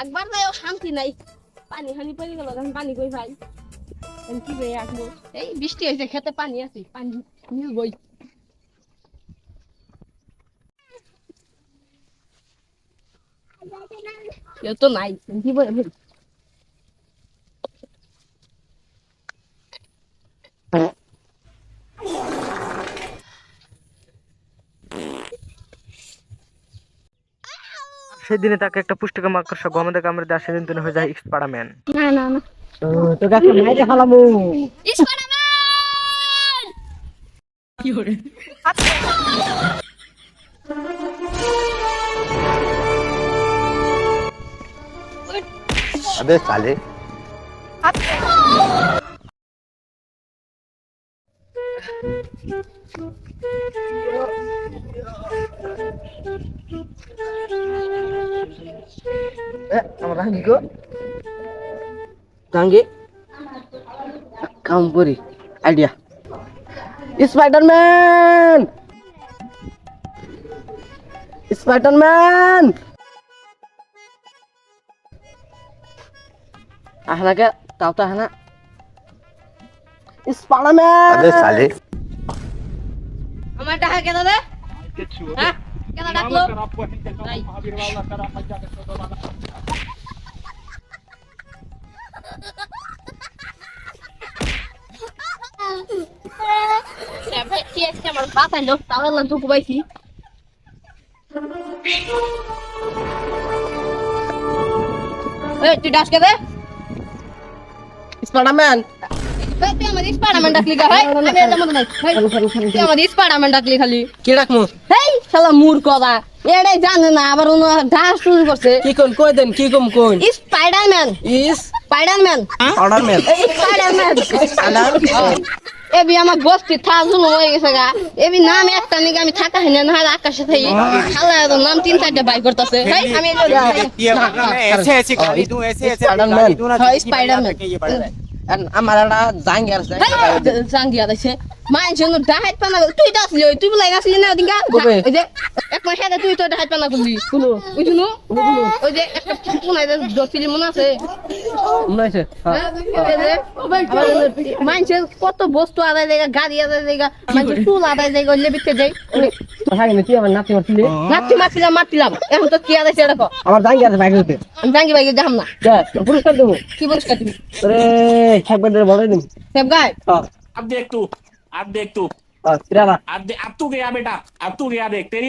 একবার যাইও শান্তি নাই। পানি হানি পড়ে গেল, তখন পানি কই ভাই কি এই বৃষ্টি হয়েছে খেতে পানি আছে, পানি নিলবই। কেউ তো নাই কি বলে বলি সেদিনে তাকে একটা পুষ্টিকর মাকড়সা গমেদে কামড়ে দেওয়া সেদিন তিনি হয়ে যায় স্পাইডারম্যান না না না। তো গাছে মাইরে ফেলামু। স্পাইডারম্যান अबे साले। आप काम आइडिया। स्पाइडरमैन स्पाइडरमैन आहना के तावता है ना? इस पाना में अबे साले। हमारे टाइम क्या था? दे क्या था डाकलो सेम है सीएस तू दे স্পাইডারম্যান ভাই তুই আমার স্পাইডারম্যান ডাকলি গা ভাই আমি এর মতো নাই ভাই তুই আমার স্পাইডারম্যান ডাকলি খালি কি ডাকমু হেই শালা মূর্খ দা এটাই জানে না আবার ডান্স শুরু করছে কি কোন কই দেন কি কম কোন Spiderman is Spiderman Spiderman Spiderman AB আমার বস্তি থা থাজুল হয়ে গেছে গা এবি নাম একটা নিকে আমি থাকা হিনে না আকাশে থাই খালা তো নাম তিন চারটা বাই করতেছে ভাই আমি এসে এসে গালি দু এসে এসে স্পাইডারম্যান স্পাইডারম্যান আমার একটা জাঙ্গিয়ার আছে জাঙ্গিয়ার আছে মানুষের ডাহাত পানা তুই তো আসলি তুই বলে আসলি না ওদিন ওই যে এক মাস আগে তুই তো ডাহাত পানা করলি। শুনো ওই শুনো ওই যে একটা পুনাই মনে আছে? হ্যাঁ, মানুষের কত বস্তু আদায় জায়গা গাড়ি আদায় জায়গা মানুষের চুল আদায় জায়গা ওই লেবিতে যাই। নাতি মারছিলাম মারছিলাম। যাম না। আপনি একটু। अब देख तू। अब दे, अब तू गया बेटा अब तू गया देख तेरी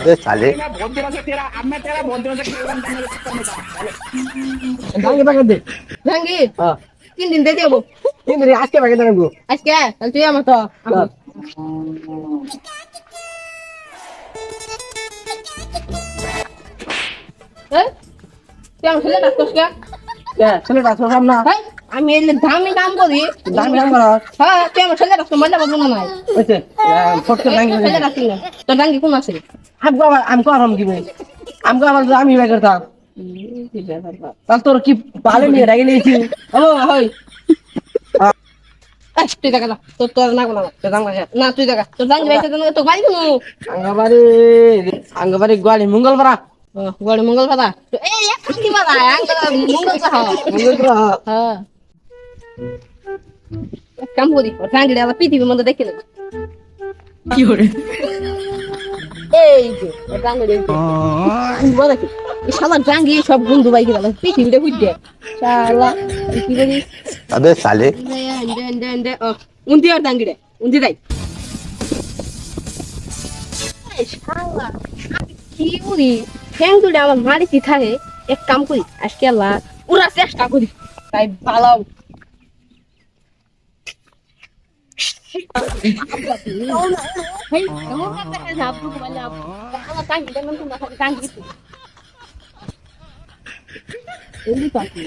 अरे साले। बहुत दिनों से तेरा अब मैं तेरा बहुत दिनों से खेल रहा हूँ दे। रंगी हाँ। तीन दिन दे दे वो। तीन दिन आज के भागे दे वो आज क्या कल तू यहाँ मत हाँ। हैं। क्या मुझे लगता है ছেলে না আমি দামি কাম করি। জাঙ্গি কাম করা হ্যাঁ তুই আমার ছেলে ডাক্তার মারলে বলব না নাই ফটকে ছেলে না তোর ডাঙ্গি কোন আছে? আমি কো আমি আরাম ভাই আমি আমার বাইক করতাম তাহলে তোর কি পালে নিয়ে রেগে নিয়েছি? ও এই, তুই দেখা যা। তোর তোর না কোনো তোর দাম না তুই দেখা। তোর দাঙ্গি বাইতে তো আঙ্গাবাড়ি আঙ্গাবাড়ি গোয়ালি মঙ্গলবার গড় মঙ্গল বাবা এই এক কি বাবা মঙ্গল সহ মঙ্গল গ্রহ হ্যাঁ। কাম করি রাঙ্গড়ি আবার পৃথিবীর মধ্যে দেখে নেব। কি করে? সব বন্ধু ভাই গেল পৃথিবীটা ঘুরতে শালা কি করি আবে শালা। কি ঠ্যাং দুটা আমার মারিতে থাকে এক কাম করি আজকে আল্লাহ পুরা চেষ্টা করি তাই ভালো হেই, এমন কথা হয় না, আপনি বলে আপনি- আমার টাঙ্গি দেন না, তোমরা খালি টাঙ্গি দিতে। এমনি তো আপনি।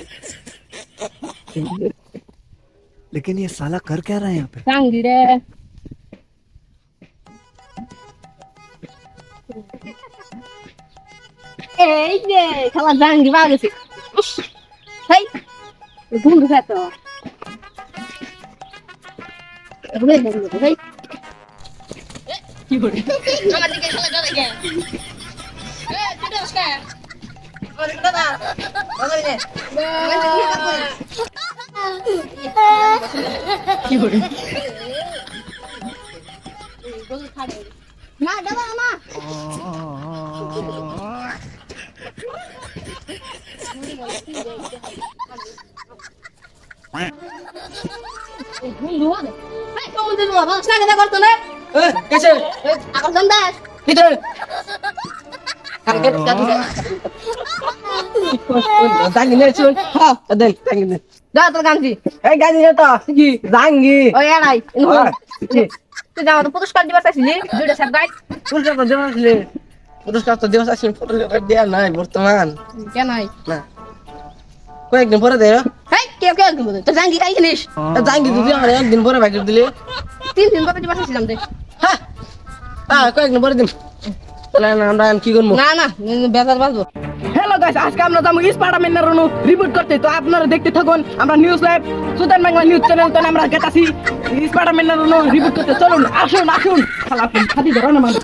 लेकिन ये साला कर क्या रहा है यहाँ पे এই যে শালা জাঙ্গি পাওয়া গেছে হেই বন্ধু খেত আমার দিকে তুই দোস কে দাদা আমার দিকে না দাদা না পুরস্কার দিবার চাইছিলি দুইটা স্যার গাইড পুরস্কার দেওয়া আসলে পুরস্কার তো দেওয়া আসলে পুরস্কার দেওয়া নাই বর্তমান। কেন নাই? না। কয়েকদিন পরে দেয়। কে কে কি তো জাঙ্গি জাঙ্গি যদি আমার একদিন পরে দিলে। তিন দিন পরে হ্যাঁ। হ্যাঁ কয়েকদিন পরে দিন তাহলে আমরা কি করব? না না বেজার বাজবো। হ্যালো গাইস আজকে আমরা যাব স্পাইডারম্যানের রনু রিপোর্ট করতে। তো আপনারা দেখতে থাকুন আমরা news live Sudan Bangla news channel তো আমরা গেতাছি। স্পাইডারম্যানের রনু রিপোর্ট করতে। চলুন আসুন আসুন। খালা আপনি খাদি ধরো না মানুষ।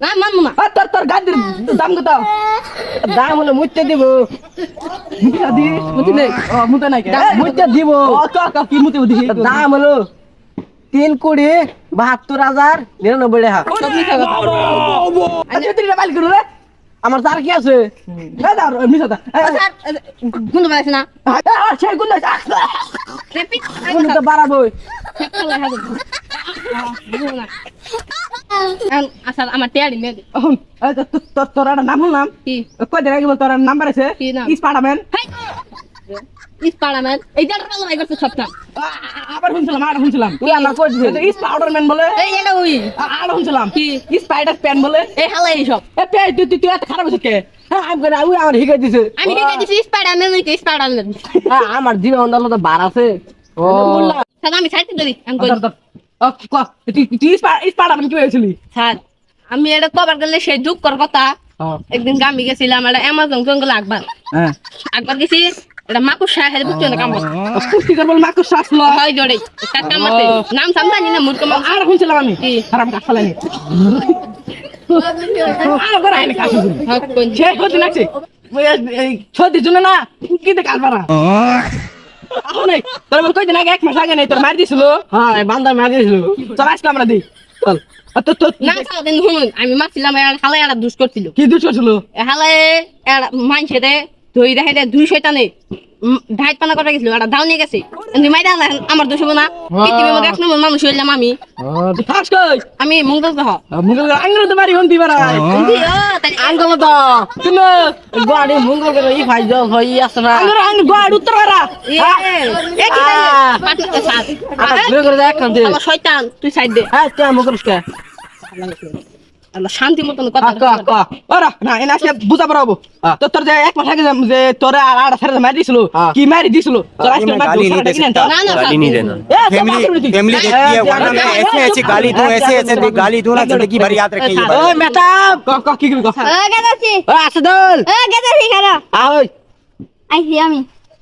না মানবো না আর তোর তোর গাদির দাম কত? দাম হলো মুইতে দিব। মুইতে দি মুইতে নেই। ও মুইতে নাই মুইতে দিব। ও ক ক কি মুইতে দি দাম হলো তিন কোটি বাহাত্তর হাজার নিরানব্বই টাকা কথা। আচ্ছা তুই মোবাইল করু রে। আমার তার কি আছে? কথা। স্যার না? সেই গুণ রেপিট তো বাড়াবো আচ্ছা আমার টেয়ারি মেয়ে তোর একটা নাম নাম? কি? কয়দিন আগে বল তোর নাম্বার আছে কি নাম? এই যে একটা করছে সবটা। আবার শুনছিলাম আর শুনছিলাম। তুই আমার কই দিছিস স্পাইডারম্যান বলে। এই এটা ওই। আর শুনছিলাম। কি? স্পাইডার প্যান বলে। এই হালাই সব। এ পে তুই তুই তুই এত খারাপ হচ্ছে কে? হ্যাঁ আমি আমার হিগে দিছে। আমি আমার জীবন অন্দাল বার আছে। ও। আমি ছাড়তে দেরি আমি আমি এটা কবার গেলে সেই দুঃখ কর কথা একদিন গামি গেছিলাম এটা অ্যামাজন জঙ্গল আকবার। হ্যাঁ। আকবার গেছি এটা মাকুর সাহেব বুঝছ না কাম করছে। পুষ্টিকর বল মাকো শ্বাস লো হয় জোরে একটা কাম নাম সাম জানি না আর শুনছিলাম আমি? হারাম কাজ ফেলানি আর করে আইনি কাজ হক কোন লাগছে জন্য না কি দেখ আলবারা আহ নাই তোর বল কই দিন আগে এক মাস আগে নাই তোর মার দিছিল? হ্যাঁ বান্দা মার দিছিল। চল আজকে আমরা দিই। চল। তো তো না আমি মারছিলাম এর হালাই একটা দুষ করছিল কি দুষ ছিল? এ হালাই এর মানছে রে ধই দেখে দে দুই শয়তানে। ঢাইট পানা করে গেছিল একটা দাও নিয়ে গেছে। মাইরা না আমার দোষ হব না। পৃথিবীর মধ্যে এক নম্বর মানুষ হইলাম আমি। আমি মঙ্গল গ্রহ। মুগল আঙ্গুল তো বাড়ি হন্তি বাড়া আঙ্গুল তো কিন্তু গাড়ি মুগল করে ই ভাই জল হই আছে না। আঙ্গুল আঙ্গুল গাড়ি উত্তর বাড়া ঘুরে করে দেখ কান্দি শয়তান তুই সাইড দে। হ্যাঁ তুই মুগল কে আল্লাহ শান্তি মতন কথা ক ক ওরা না এনা সে বুঝা পারবো তো তোর যে এক মাস আগে যে- যে তোরে আর আর সারে মারি দিছিল কি মারি দিছিল তোর আজকে मैं মার गाली नहीं दे सकता ना, ना, गाली नहीं देना ए, तो फैमिली बात करो फैमिली जी। देखती है ए, वरना मैं ऐसे ऐसे गाली दूं ऐसे ऐसे दे- गाली दूं ना जिंदगी भर याद रखेगी ये ও बात। মেটা ক ক কি করবি ক গেছি ও আসদল গেছি খারা আই আইছি আমি